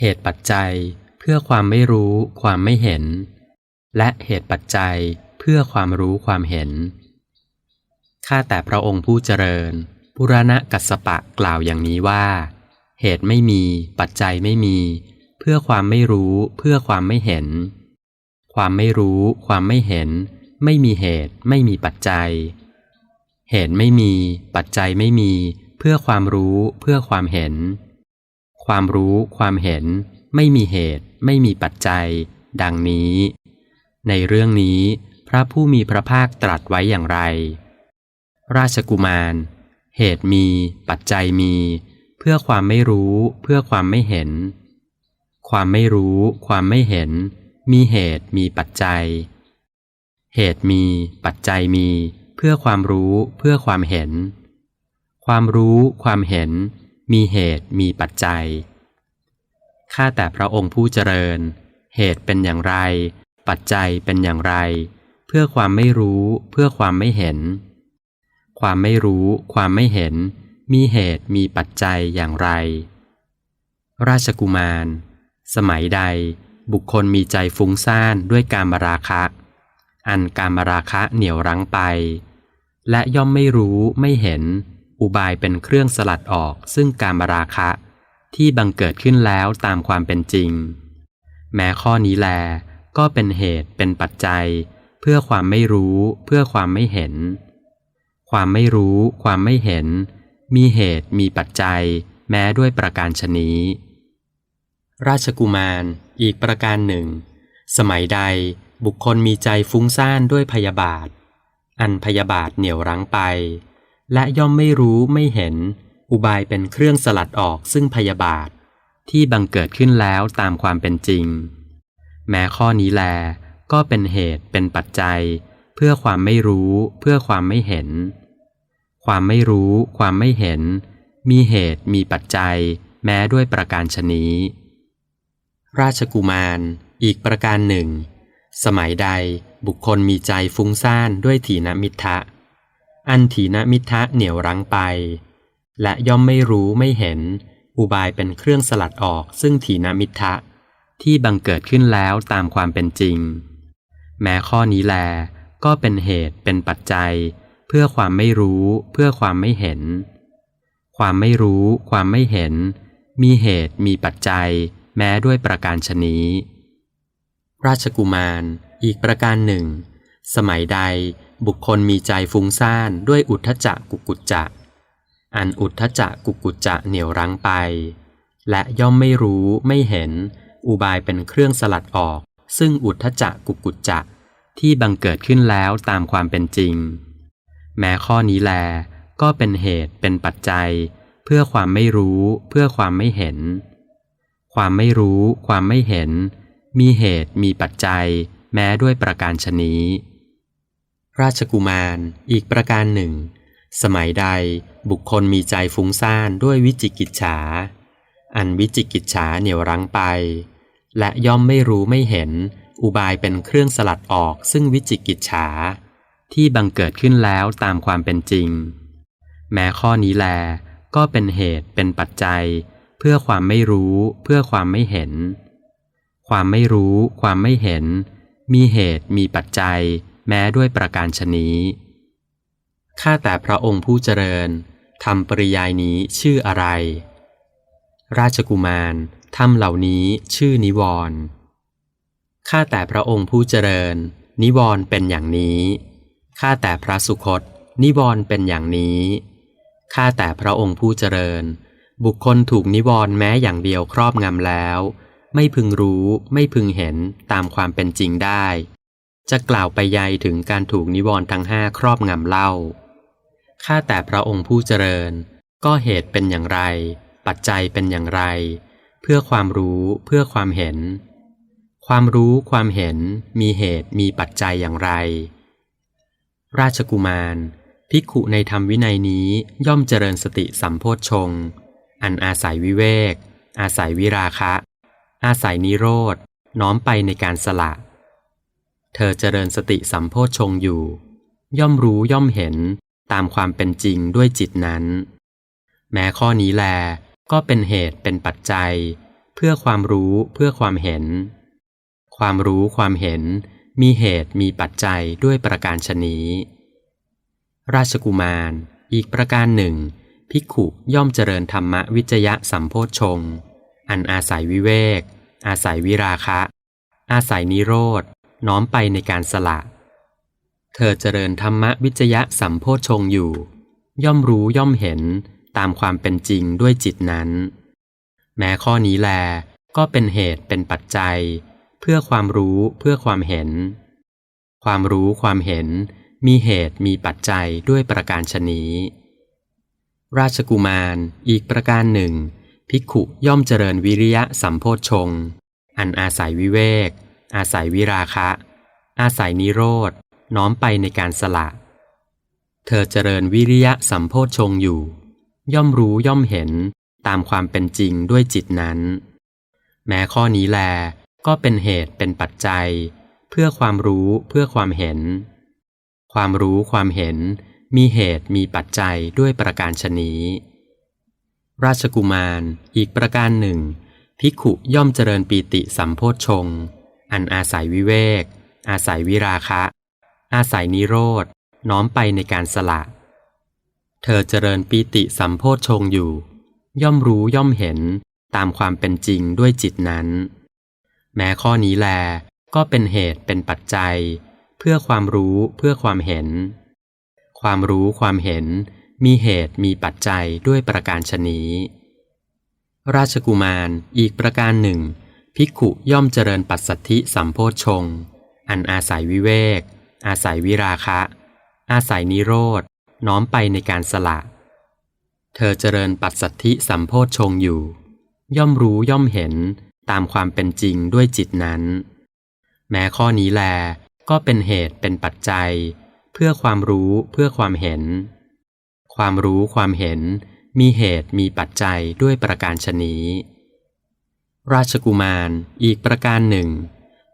เหตุปัจจัยเพื่อความไม่รู้ความไม่เห็น และเหตุปัจจัยเพื่อความรู้ความเห็น ข้าแต่พระองค์ผู้เจริญ ปุรณะกัสสปะกล่าวอย่างนี้ว่า เหตุไม่มีปัจจัยไม่มี เพื่อความไม่รู้เพื่อความไม่เห็น ความไม่รู้ความไม่เห็น ไม่มีเหตุไม่มีปัจจัย เหตุไม่มี ปัจจัยไม่มี เพื่อความรู้เพื่อความเห็น ความรู้ความเห็น ไม่มีเหตุ ไม่มีปัจจัย ดังนี้ ในเรื่องนี้ พระผู้มีพระภาคตรัสไว้อย่างไร ราชกุมาร เหตุมี ปัจจัยมี เพื่อความไม่รู้ เพื่อความไม่เห็น ความไม่รู้ ความไม่เห็น มีเหตุมีปัจจัย เหตุมี ปัจจัยมี เพื่อความรู้ เพื่อความเห็น ความรู้ ความเห็น มีเหตุมีปัจจัย ข้าแต่พระองค์ผู้เจริญ เหตุเป็นอย่างไร ปัจจัยเป็นอย่างไร เพื่อความไม่รู้ เพื่อความไม่เห็น ความไม่รู้ ความไม่เห็น มีเหตุมีปัจจัยอย่างไร ราชกุมาร สมัยใด บุคคลมีใจฟุ้งซ่านด้วยการมราคะ อันการมราคะเหนี่ยวรั้งไป และย่อมไม่รู้ไม่เห็น อุบายเป็นเครื่องสลัดออกซึ่งการมราคะ ที่บังเกิดขึ้นแล้วตามความเป็นจริง แม้ข้อนี้แล ก็เป็นเหตุเป็นปัจจัย เพื่อความไม่รู้เพื่อความไม่เห็น ความไม่รู้ ความไม่เห็น มีเหตุมีปัจจัย แม้ด้วยประการชนี้ ราชกุมาร อีกประการหนึ่ง สมัยใดบุคคลมีใจฟุ้งซ่านด้วยพยาบาท อันพยาบาทเหนี่ยวรั้งไป และย่อมไม่รู้ไม่เห็น อุบายเป็นเครื่องสลัดออกซึ่งพยาบาท ที่บังเกิดขึ้นแล้วตามความเป็นจริง แม้ข้อนี้แล ก็เป็นเหตุเป็นปัจจัย เพื่อความไม่รู้เพื่อความไม่เห็น ความไม่รู้ความไม่เห็น มีเหตุมีปัจจัย แม้ด้วยประการชนี้ ราชกุมารอีกประการหนึ่ง สมัยใดบุคคลมีใจฟุ้งซ่านด้วยถีนมิทะ อันถีนมิทะเหนี่ยวรั้งไป และย่อมไม่รู้ไม่เห็น อุบายเป็นเครื่องสลัดออกซึ่งถีนมิทะ ที่บังเกิดขึ้นแล้วตามความเป็นจริง แม้ข้อนี้แล ก็เป็นเหตุเป็นปัจจัย เพื่อความไม่รู้เพื่อความไม่เห็น ความไม่รู้ความไม่เห็น มีเหตุมีปัจจัย แม้ด้วยประการชนี้ ราชกุมาร อีกประการหนึ่ง สมัยใด บุคคลมีใจฟุ้งซ่านด้วยอุทธจักกุกุจจะ อันอุทธจักกุกุจจะเหนี่ยวรั้งไป และย่อมไม่รู้ไม่เห็น อุบายเป็นเครื่องสลัดออก ซึ่งอุทธจักกุกุจจะที่บังเกิดขึ้นแล้วตามความเป็นจริง แม้ข้อนี้แล ก็เป็นเหตุเป็นปัจจัย เพื่อความไม่รู้เพื่อความไม่เห็น ความไม่รู้ความไม่เห็น มีเหตุมีปัจจัย แม้ด้วยประการชนี้ ราชกุมาร อีกประการหนึ่ง สมัยใดบุคคลมีใจฟุ้งซ่านด้วยวิจิกิจฉา อันวิจิกิจฉาเหนี่ยวรั้งไป และย่อมไม่รู้ไม่เห็น อุบายเป็นเครื่องสลัดออกซึ่งวิจิกิจฉา ที่บังเกิดขึ้นแล้วตามความเป็นจริง แม้ข้อนี้แล ก็เป็นเหตุเป็นปัจจัย เพื่อความไม่รู้เพื่อความไม่เห็น ความไม่รู้ ความไม่เห็น มีเหตุมีปัจจัย แม้ด้วยประการชนี้ ข้าแต่พระองค์ผู้เจริญทำปริยายนี้ชื่ออะไร ราชกุมารทำเหล่านี้ชื่อนิวรณ์ข้าแต่พระองค์ผู้เจริญ นิวรณ์เป็นอย่างนี้ ข้าแต่พระสุคต นิวรณ์เป็นอย่างนี้ ข้าแต่พระองค์ผู้เจริญ บุคคลถูกนิวรณ์แม้อย่างเดียวครอบงำแล้ว ไม่พึงรู้ ไม่พึงเห็นตามความเป็นจริงได้ จะกล่าวไปใยถึงการถูกนิวรณ์ทั้งห้าครอบงำเล่า ข้าแต่พระองค์ผู้เจริญ ก็เหตุเป็นอย่างไร ปัจจัยเป็นอย่างไร เพื่อความรู้เพื่อความเห็น ความรู้ความเห็นมีเหตุมีปัจจัยอย่างไร ราชกุมารภิกขุในธรรมวินัยนี้ย่อมเจริญสติสัมโพชฌงอันอาศัยวิเวก อาศัยวิราคะ อาศัยนิโรธ น้อมไปในการสละ เธอเจริญสติสัมโพชงอยู่ ย่อมรู้ย่อมเห็นตามความเป็นจริงด้วยจิตนั้น แม้ข้อนี้แลก็เป็นเหตุเป็นปัจจัย เพื่อความรู้เพื่อความเห็น ความรู้ความเห็นมีเหตุมีปัจจัยด้วยประการชนี้ ราชกุมาร อีกประการหนึ่ง ภิกขุย่อมเจริญธรรมวิจยะสัมโพชง อันอาศัยวิเวก อาศัยวิราคะ อาศัยนิโรธ น้อมไปในการสละ เธอเจริญธรรมวิจยะสัมโพชงอยู่ ย่อมรู้ย่อมเห็นตามความเป็นจริงด้วยจิตนั้น แม้ข้อนี้แลก็เป็นเหตุเป็นปัจจัย เพื่อความรู้เพื่อความเห็น ความรู้ความเห็นมีเหตุมีปัจจัยด้วยประการชนีราชกุมารอีกประการหนึ่ง ภิกขุย่อมเจริญวิริยะสัมโพชง อันอาศัยวิเวก อาศัยวิราคะ อาศัยนิโรธ น้อมไปในการสละ เธอเจริญวิริยะสัมโพชฌงอยู่ ย่อมรู้ย่อมเห็นตามความเป็นจริงด้วยจิตนั้น แม้ข้อนี้แลก็เป็นเหตุเป็นปัจจัย เพื่อความรู้เพื่อความเห็น ความรู้ความเห็นมีเหตุมีปัจจัยด้วยประการชนีราชกุมารอีกประการหนึ่งภิขุย่อมเจริญปีติสัมโพชฌง อันอาศัยวิเวก อาศัยวิราคะ อาศัยนิโรธ น้อมไปในการสละ เธอเจริญปีติสัมโพชงอยู่ ย่อมรู้ย่อมเห็นตามความเป็นจริงด้วยจิตนั้น แม้ข้อนี้แลก็เป็นเหตุเป็นปัจจัย เพื่อความรู้เพื่อความเห็น ความรู้ความเห็นมีเหตุมีปัจจัยด้วยประการชนีราชกุมารอีกประการหนึ่ง ภิกขุย่อมเจริญปัสสัทธิสัมโพชฌงอันอาศัยวิเวก อาศัยวิราคะ อาศัยนิโรธ น้อมไปในการสละ เธอเจริญปัสสัทธิสัมโพชฌงอยู่ ย่อมรู้ย่อมเห็นตามความเป็นจริงด้วยจิตนั้น แม้ข้อนี้แลก็เป็นเหตุเป็นปัจจัย เพื่อความรู้เพื่อความเห็น ความรู้ความเห็นมีเหตุมีปัจจัยด้วยประการชนี้ ราชกุมารอีกประการหนึ่ง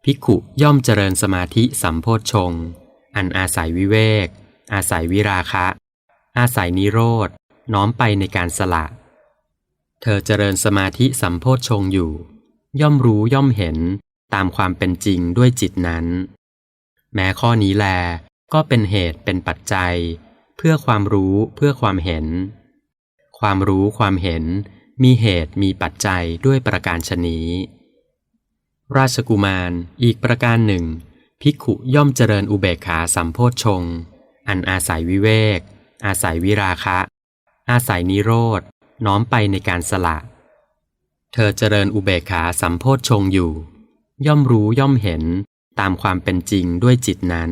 ภิกขุย่อมเจริญสมาธิสัมโพชฌงอันอาศัยวิเวก อาศัยวิราคะ อาศัยนิโรธ น้อมไปในการสละ เธอเจริญสมาธิสัมโพชฌงอยู่ ย่อมรู้ย่อมเห็นตามความเป็นจริงด้วยจิตนั้น แม้ข้อนี้แลก็เป็นเหตุเป็นปัจจัย เพื่อความรู้เพื่อความเห็น ความรู้ความเห็น มีเหตุมีปัจจัยด้วยประการชนีราชกุมารอีกประการหนึ่ง ภิกขุย่อมเจริญอุเบกขาสัมโพชฌงอันอาศัยวิเวก อาศัยวิราคะ อาศัยนิโรธ น้อมไปในการสละ เธอเจริญอุเบกขาสัมโพชฌงอยู่ ย่อมรู้ย่อมเห็นตามความเป็นจริงด้วยจิตนั้น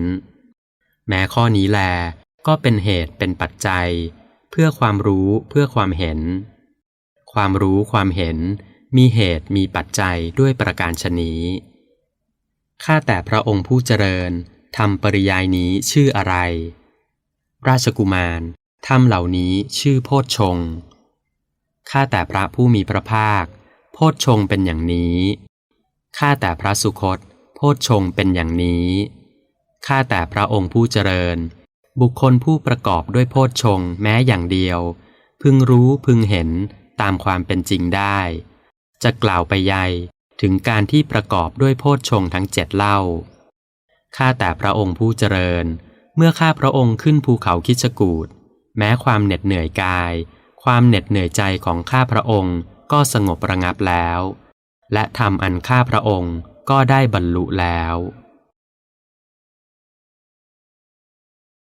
แม้ข้อนี้แลก็เป็นเหตุเป็นปัจจัย เพื่อความรู้เพื่อความเห็น ความรู้ความเห็น มีเหตุมีปัจจัยด้วยประการชนีข้าแต่พระองค์ผู้เจริญทำปริยายนี้ชื่ออะไร ราชกุมารธรรมเหล่านี้ชื่อโพชฌงข้าแต่พระผู้มีพระภาค โพชฌงเป็นอย่างนี้ ข้าแต่พระสุคต โพชฌงเป็นอย่างนี้ ข้าแต่พระองค์ผู้เจริญ บุคคลผู้ประกอบด้วยโพชฌงแม้อย่างเดียว พึงรู้พึงเห็น ตามความเป็นจริงได้ จะกล่าวไปใหญ่ถึงการที่ประกอบด้วยโพชฌงทั้งเจ็ดเล่า ข้าแต่พระองค์ผู้เจริญ เมื่อข้าพระองค์ขึ้นภูเขาคิชกูดแม้ความเหน็ดเหนื่อยกาย ความเหน็ดเหนื่อยใจของข้าพระองค์ก็สงบระงับแล้ว และทำอันข้าพระองค์ก็ได้บรรลุแล้ว